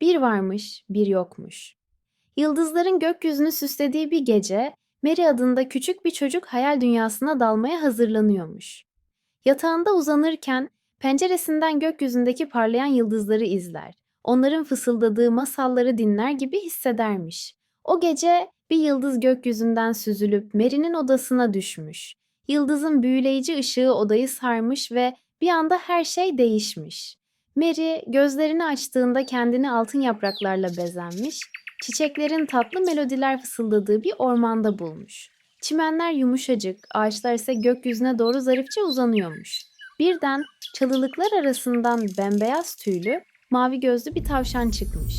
Bir varmış, bir yokmuş. Yıldızların gökyüzünü süslediği bir gece, Mary adında küçük bir çocuk hayal dünyasına dalmaya hazırlanıyormuş. Yatağında uzanırken penceresinden gökyüzündeki parlayan yıldızları izler. Onların fısıldadığı masalları dinler gibi hissedermiş. O gece bir yıldız gökyüzünden süzülüp Mary'nin odasına düşmüş. Yıldızın büyüleyici ışığı odayı sarmış ve bir anda her şey değişmiş. Mary gözlerini açtığında kendini altın yapraklarla bezenmiş, çiçeklerin tatlı melodiler fısıldadığı bir ormanda bulmuş. Çimenler yumuşacık, ağaçlar ise gökyüzüne doğru zarifçe uzanıyormuş. Birden çalılıklar arasından bembeyaz tüylü, mavi gözlü bir tavşan çıkmış.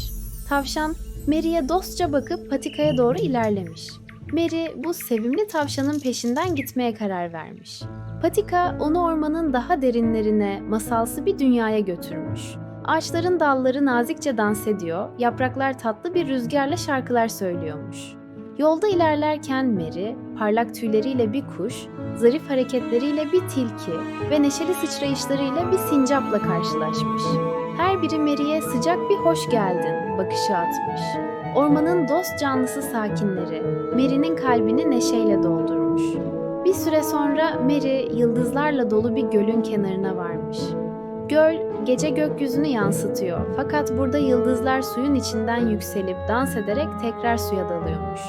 Tavşan Mary'e dostça bakıp patikaya doğru ilerlemiş. Mary bu sevimli tavşanın peşinden gitmeye karar vermiş. Patika onu ormanın daha derinlerine, masalsı bir dünyaya götürmüş. Ağaçların dalları nazikçe dans ediyor, yapraklar tatlı bir rüzgarla şarkılar söylüyormuş. Yolda ilerlerken Mary, parlak tüyleriyle bir kuş, zarif hareketleriyle bir tilki ve neşeli sıçrayışlarıyla bir sincapla karşılaşmış. Her biri Mary'e sıcak bir hoş geldin bakışı atmış. Ormanın dost canlısı sakinleri Mary'nin kalbini neşeyle doldurmuş. Bir süre sonra Mary yıldızlarla dolu bir gölün kenarına varmış. Göl gece gökyüzünü yansıtıyor fakat burada yıldızlar suyun içinden yükselip dans ederek tekrar suya dalıyormuş.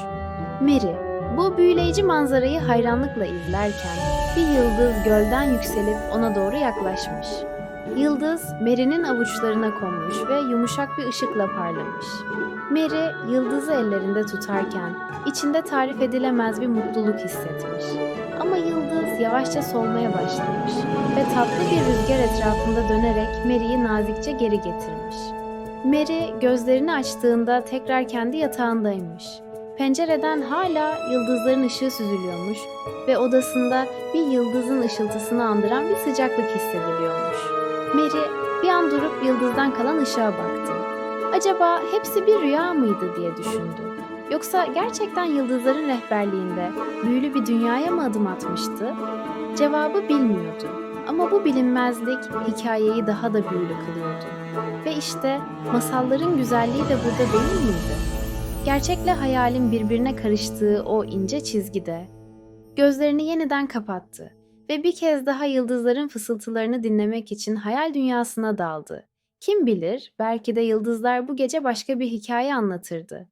Mary bu büyüleyici manzarayı hayranlıkla izlerken bir yıldız gölden yükselip ona doğru yaklaşmış. Yıldız Mary'nin avuçlarına konmuş ve yumuşak bir ışıkla parlamış. Mary yıldızı ellerinde tutarken içinde tarif edilemez bir mutluluk hissetmiş. Ama yıldız yavaşça solmaya başlamış ve tatlı bir rüzgar etrafında dönerek Mary'i nazikçe geri getirmiş. Mary gözlerini açtığında tekrar kendi yatağındaymış. Pencereden hala yıldızların ışığı süzülüyormuş ve odasında bir yıldızın ışıltısını andıran bir sıcaklık hissediliyormuş. Mary bir an durup yıldızdan kalan ışığa baktı. Acaba hepsi bir rüya mıydı diye düşündü. Yoksa gerçekten yıldızların rehberliğinde büyülü bir dünyaya mı adım atmıştı? Cevabı bilmiyordu. Ama bu bilinmezlik hikayeyi daha da büyülü kılıyordu. Ve işte masalların güzelliği de burada değil miydi? Gerçekle hayalin birbirine karıştığı o ince çizgide. Gözlerini yeniden kapattı ve bir kez daha yıldızların fısıltılarını dinlemek için hayal dünyasına daldı. Kim bilir, belki de yıldızlar bu gece başka bir hikaye anlatırdı.